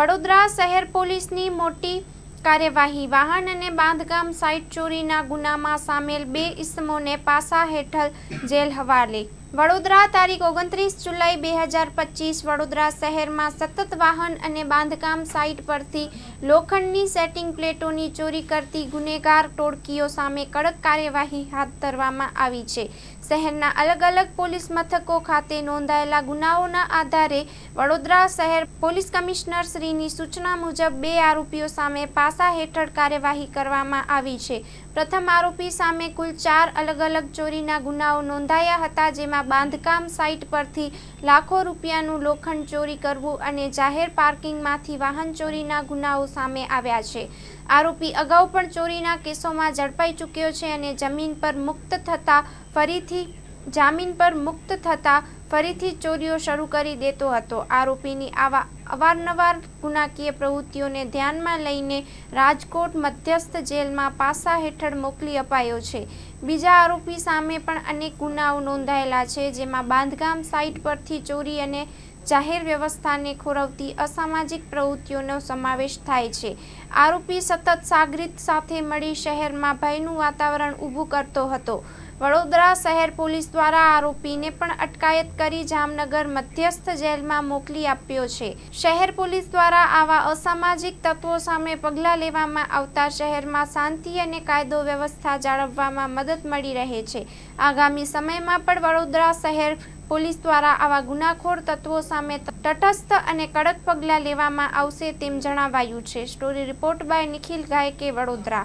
વડોદરા શહેર પોલીસની મોટી કાર્યવાહી. વાહન અને બાંધકામ સાઇટ ચોરીના ગુનામાં સામેલ બે ઇસમોને પાસા હેઠળ જેલ હવાલે. વડોદરા તારીખ ઓગણત્રીસ જુલાઈ બે હજાર પચીસ, વડોદરા શહેરમાં સતત વાહન અને બાંધકામ સાઇટ પરથી લોખંડની સેટિંગ પ્લેટોની ચોરી કરતી ગુનેગાર ટોળકીઓ સામે કડક કાર્યવાહી હાથ ધરવામાં આવી છે. શહેરના અલગ અલગ પોલીસ મથકો ખાતે નોંધાયેલા ગુનાઓના આધારે વડોદરા શહેર પોલીસ કમિશનર શ્રીની સૂચના મુજબ બે આરોપીઓ સામે પાસા હેઠળ કાર્યવાહી કરવામાં આવી છે. પ્રથમ આરોપી સામે કુલ ચાર અલગ અલગ ચોરીના ગુનાઓ નોંધાયા હતા, જેમાં બાંધકામ સાઇટ પરથી લાખો રૂપિયાનું લોખંડ ચોરી કરવું અને જાહેર પાર્કિંગમાંથી વાહન ચોરીના ગુનાઓ સામે આવ્યા છે. આરોપી અગાઉ પણ ચોરીના કેસોમાં ઝડપાઈ ચૂક્યો છે અને જમીન પર મુક્ત થતાં, ફરીથી જામીન પર મુક્ત થતાં ફરીથી ચોરીઓ શરૂ કરી દેતો હતો. આરોપીની આવા અવારનવાર ગુનાકીય પ્રવૃત્તિઓને ધ્યાનમાં લઈને રાજકોટ મધ્યસ્થ જેલમાં પાસા હેઠળ મોકલી અપાયો છે. બીજા આરોપી સામે પણ અનેક ગુનાઓ નોંધાયેલા છે, જેમાં બાંધકામ સાઇટ પરથી ચોરી અને જાહેર વ્યવસ્થાને ખોરવતી અસામાજિક પ્રવૃત્તિઓનો સમાવેશ થાય છે. આરોપી સતત સાગરીત સાથે મળી શહેરમાં ભયનું વાતાવરણ ઊભું કરતો હતો. વડોદરા શહેર પોલીસ દ્વારા આરોપીને પણ અટકાયત કરી જામનગર મધ્યસ્થ જેલમાં મોકલી આપ્યો છે. શહેર પોલીસ દ્વારા આવા અસામાજિક તત્વો સામે પગલાં લેવામાં આવતા શહેરમાં શાંતિ અને કાયદો વ્યવસ્થા જાળવવામાં મદદ મળી રહે છે. આગામી સમયમાં પણ વડોદરા શહેર પોલીસ દ્વારા આવા ગુનાખોર તત્વો સામે તટસ્થ અને કડક પગલાં લેવામાં આવશે તેમ જણાવાયું છે. Story report by Nikhil Gayke, Vadodara.